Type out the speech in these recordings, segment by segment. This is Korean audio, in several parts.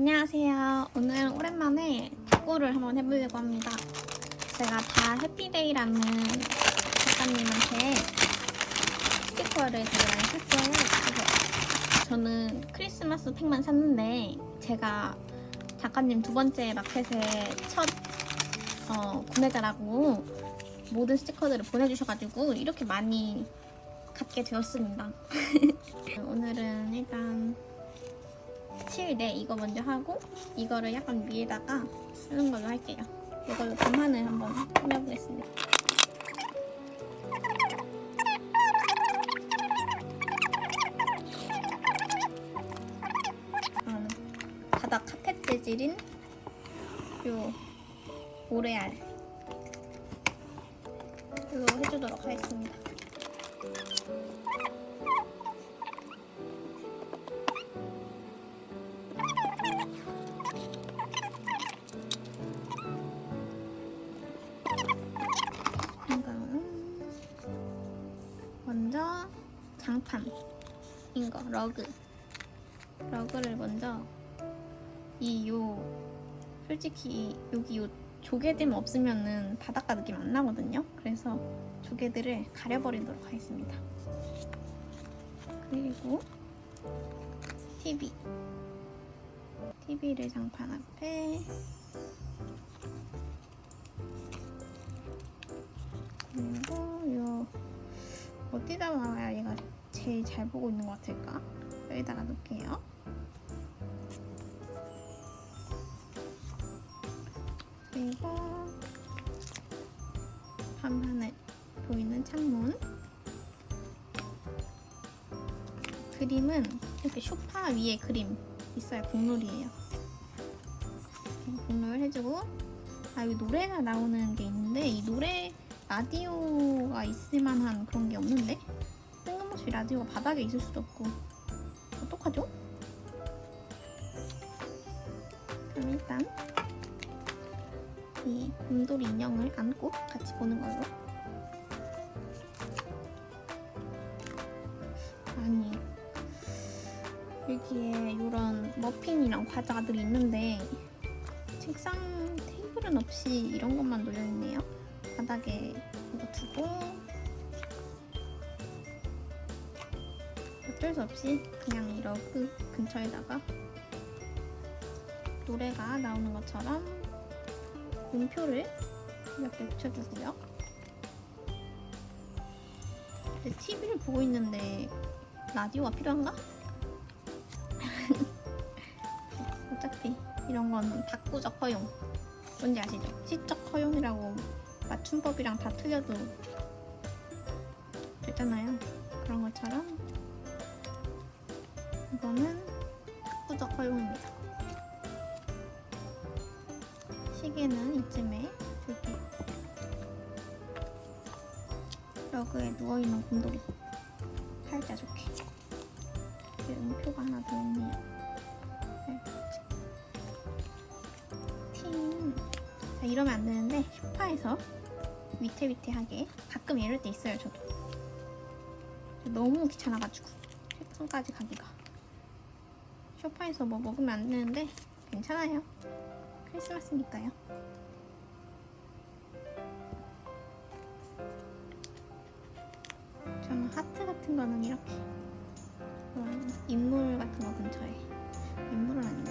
안녕하세요. 오늘 오랜만에 탁구를 한번 해보려고 합니다. 제가 다 해피데이라는 작가님한테 스티커를 제가 샀어요. 그래서 저는 크리스마스 팩만 샀는데 제가 작가님 두 번째 마켓의 첫 어, 구매자라고 모든 스티커들을 보내주셔가지고 이렇게 많이 갖게 되었습니다. 오늘은 일단 칠네 이거 먼저 하고 이거를 약간 위에다가 쓰는 걸로 할게요. 이걸로 밤하늘 한번 꾸며보겠습니다. 이거는 바닥 카펫 재질인 요 오레알 이거 해주도록 하겠습니다. 장판 인 거 러그. 러그를 먼저 이 요 솔직히 여기 요 조개들 없으면은 바닷가 느낌 안 나거든요? 그래서 조개들을 가려버리도록 하겠습니다. 그리고 TV TV를 장판 앞에. 그리고 요 어디다 놔야 얘가 제일 잘 보고 있는 것 같을까? 여기다가 놓을게요. 그리고 밤하늘 보이는 창문. 그림은 이렇게 쇼파 위에 그림 있어요. 국룰이에요. 국룰 해주고 아 여기 노래가 나오는 게 있는데 이 노래 라디오가 있을 만한 그런 게 없는데 뜬금없이 라디오가 바닥에 있을 수도 없고. 어떡하죠? 그럼 일단 이 곰돌이 인형을 안고 같이 보는 걸로. 아니 여기에 이런 머핀이랑 과자들이 있는데 책상 테이블은 없이 이런 것만 놓여있네요. 바닥에 이거 두고 어쩔 수 없이 그냥 이 러그 근처에다가 노래가 나오는 것처럼 음표를 이렇게 붙여주고요. 근데 TV를 보고 있는데 라디오가 필요한가? 어차피 이런 건 바꾸적 허용. 뭔지 아시죠? 시적 허용이라고 맞춤법이랑 다 틀려도 되잖아요. 그런 것처럼 이거는 학구적 허용입니다. 시계는 이쯤에 줄게요. 러그에 누워있는 곰돌이 팔자 좋게 음표가 하나 더 있네요. 팔자. 팀 자, 이러면 안 되는데 소파에서 위태위태하게 가끔 이럴 때 있어요 저도 너무 귀찮아가지고 책상까지 가기가 소파에서 뭐 먹으면 안 되는데 괜찮아요 크리스마스니까요 저는 하트 같은 거는 이렇게 인물 같은 거 근처에 인물은 아니고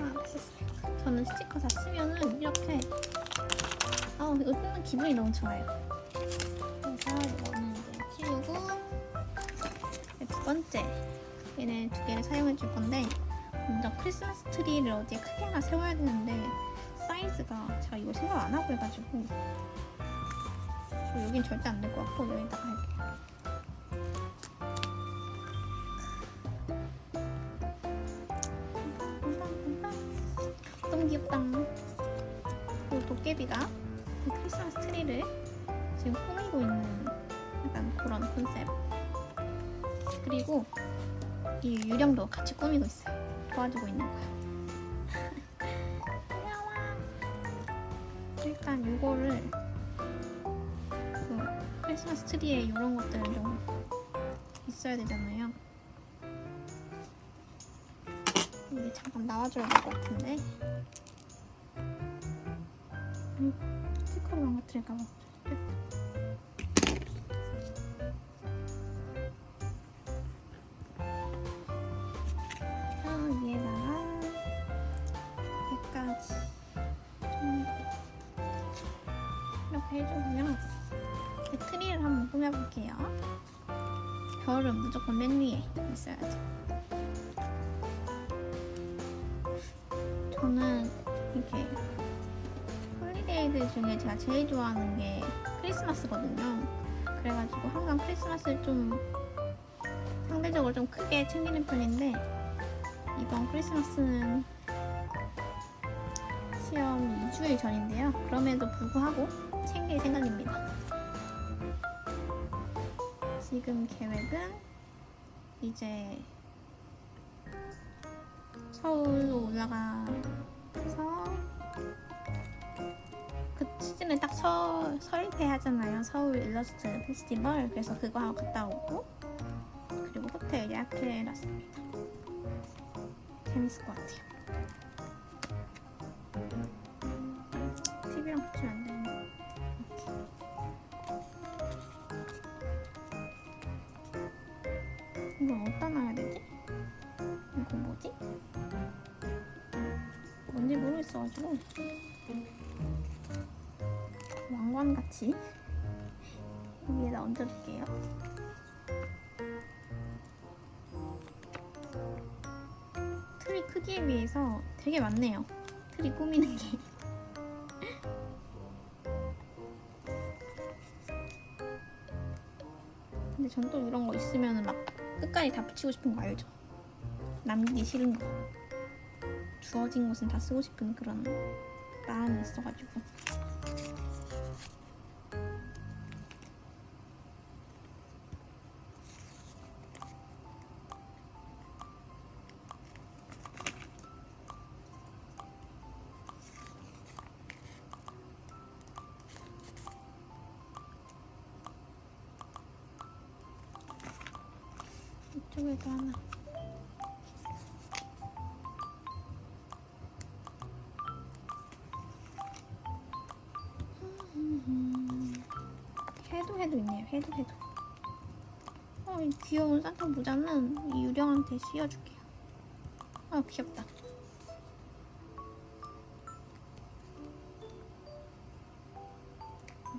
아. 저는 스티커 다 쓰면은 이렇게 아 이거 쓰는 기분이 너무 좋아요. 그래서 번째 얘네 두 개를 사용해 줄 건데 먼저 크리스마스 트리를 어디에 크게 하나 세워야 되는데 사이즈가 제가 이거 생각 안 하고 해가지고 저 여긴 절대 안 될 것 같고 여기다가 할게요. 너무 귀엽다. 그 도깨비가 이 크리스마스 트리를 지금 꾸미고 있는 그리고 이 유령도 같이 꾸미고 있어요. 도와주고 있는. 귀여워. 일단 이거를 그 크리스마스 트리에 이런 것들은 좀 있어야 되잖아요. 이게 잠깐 나와줘야 될 것 같은데. 아이고, 스티커를 망가뜨릴까봐. 별은 무조건 맨 위에 있어야죠. 저는 이렇게 홀리데이들 중에 제가 제일 좋아하는 게 크리스마스거든요. 그래가지고 항상 크리스마스를 좀 상대적으로 좀 크게 챙기는 편인데 이번 크리스마스는 시험 2주일 전인데요. 그럼에도 불구하고 챙길 생각입니다. 지금 계획은 이제 서울로 올라가서 그 시즌에 딱 서, 설때 하잖아요. 서울 일러스트 페스티벌. 그래서 그거 하고 갔다 오고 그리고 호텔 예약해놨습니다. 재밌을 것 같아요. 뭔지 모르겠어가지고 왕관같이 위에다 얹어줄게요. 트리 크기에 비해서 되게 많네요. 트리 꾸미는 게. 근데 전 또 이런 거 있으면 막 끝까지 다 붙이고 싶은 거 알죠? 남기기 싫은 거. 주어진 곳은 다 쓰고 싶은 그런 마음이 있어가지고. 이쪽에도 하나. 해도. 해도. 어, 이 귀여운 산타 모자는 이 유령한테 씌워줄게요. 아, 귀엽다.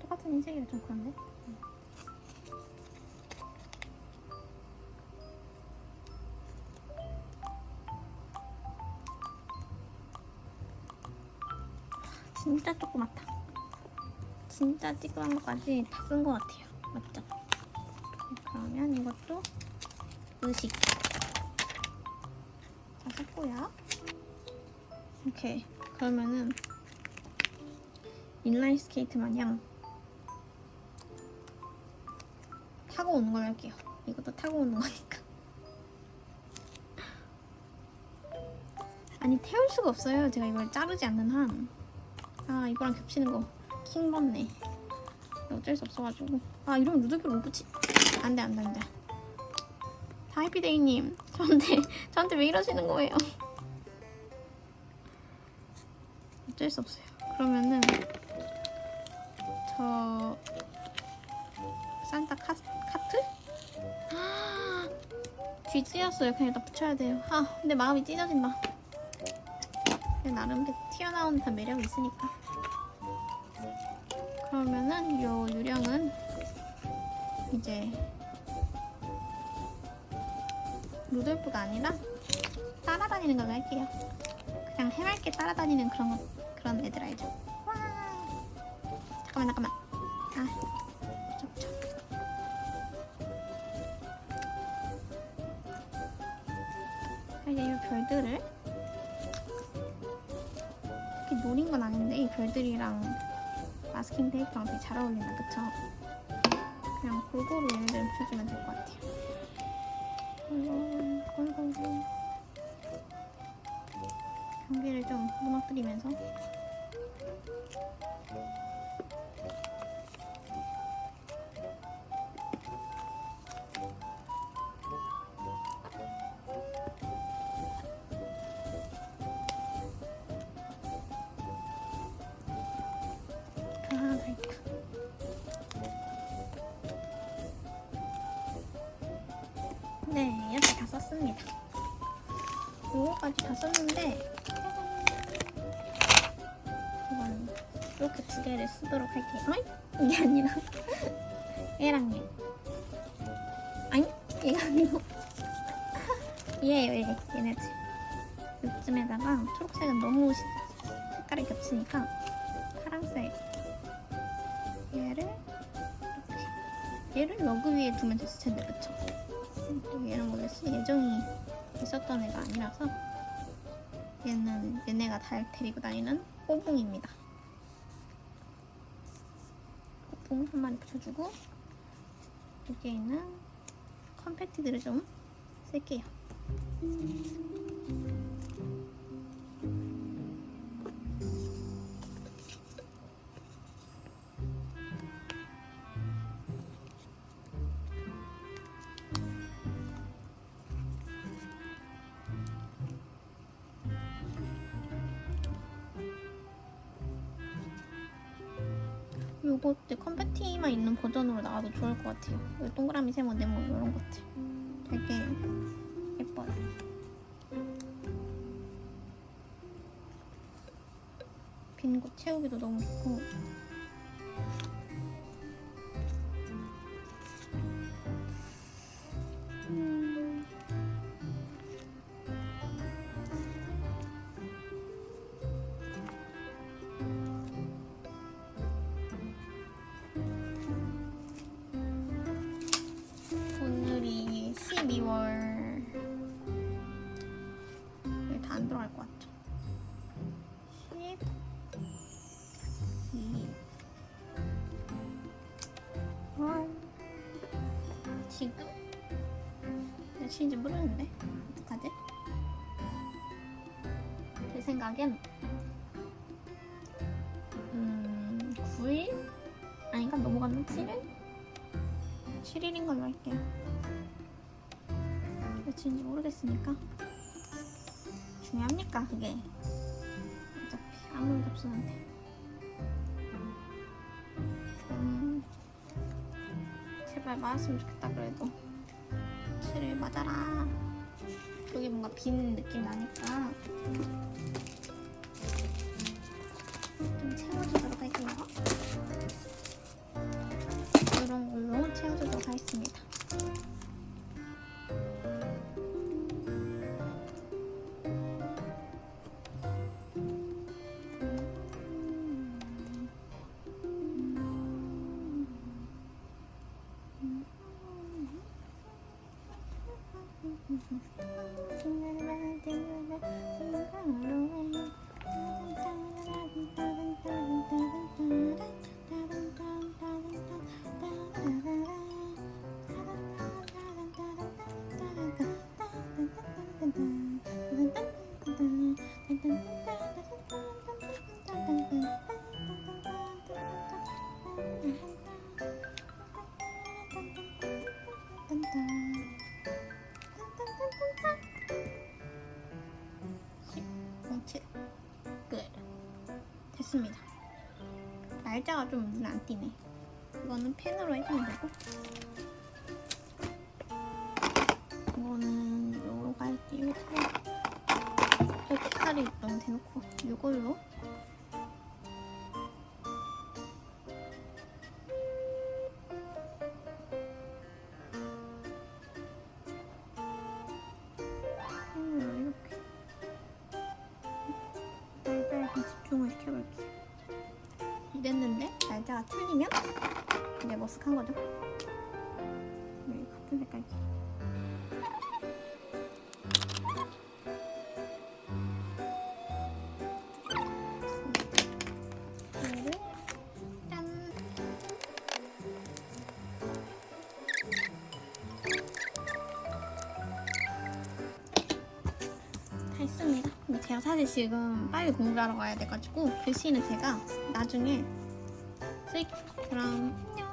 똑같은 흰색이라 좀 그런데? 진짜 조그맣다. 진짜 찌그만 것까지 다 쓴 것 같아요. 맞죠? 그러면 이것도 의식. 자, 섞고요. 오케이. 그러면은 인라인 스케이트 마냥 타고 오는 걸 할게요. 이것도 타고 오는 거니까. 아니 태울 수가 없어요. 제가 이걸 자르지 않는 한. 아 이거랑 겹치는 거 킹받네. 어쩔 수 없어가지고. 아 이러면 루드빅을 못 붙이. 안돼 안돼 안돼. 하이피데이님 저한테 저한테 왜 이러시는 거예요? 어쩔 수 없어요. 그러면은 저 산타 카, 카트? 귀 찢었어요. 그냥 다 붙여야 돼요. 아 근데 마음이 찢어진다. 나름 튀어나오는 다 매력이 있으니까. 그러면은 요 유령은 이제 루돌프가 아니라 따라다니는 걸로 할게요. 그냥 해맑게 따라다니는 그런 거, 그런 애들 알죠? 와 잠깐만 잠깐만. 아 접촉. 이제 이 별들을 이렇게 노린 건 아닌데 이 별들이랑 마스킹 테이프랑 되게 잘 어울린다, 그쵸? 그냥 골고루 얘네들 붙여주면 될 것 같아요. 골고루, 골고루. 경계를 좀 무너뜨리면서. 썼는데 이건 이렇게 두 개를 쓰도록 할게요. 어이? 이게 아니라 얘랑 얘. 아니 얘가 아니고 얘예요 얘. 얘네들. 요쯤에다가 초록색은 너무 시- 색깔이 겹치니까 파란색 얘를 얘를 러그 위에 두면 됐을 텐데 그쵸? 또 얘는 원래 쓸 예정이 있었던 애가 아니라서 얘는 얘네가 달 데리고 다니는 꼬붕입니다. 꼬붕 한 마리 붙여주고 여기에 있는 컴패티들을 좀 쓸게요. 요거 때 컴패티만 있는 버전으로 나와도 좋을 것 같아요. 요 동그라미 세모 네모 이런 것들 되게 예뻐요. 빈 곳 채우기도 너무 좋고 지금 며칠인지 모르겠는데 어떡하지? 제 생각엔 음 9일? 아닌가 넘어갔나? 7일? 7일인 걸로 할게요. 며칠인지 모르겠으니까. 중요합니까, 그게? 어차피 아무 일도 없었는데. 제발 맞았으면 좋겠다, 그래도. 7일 맞아라. 여기 뭔가 빈 느낌 나니까. 날짜가 좀 눈에 안 띄네. 이거는 펜으로 해주면 되고. 이거는 요거 할게요. 여기 색깔이 너무 대놓고 이걸로 사실 지금 빨리 공부하러 가야 돼가지고 글씨는 제가 나중에 쓸게요. 그럼 안녕.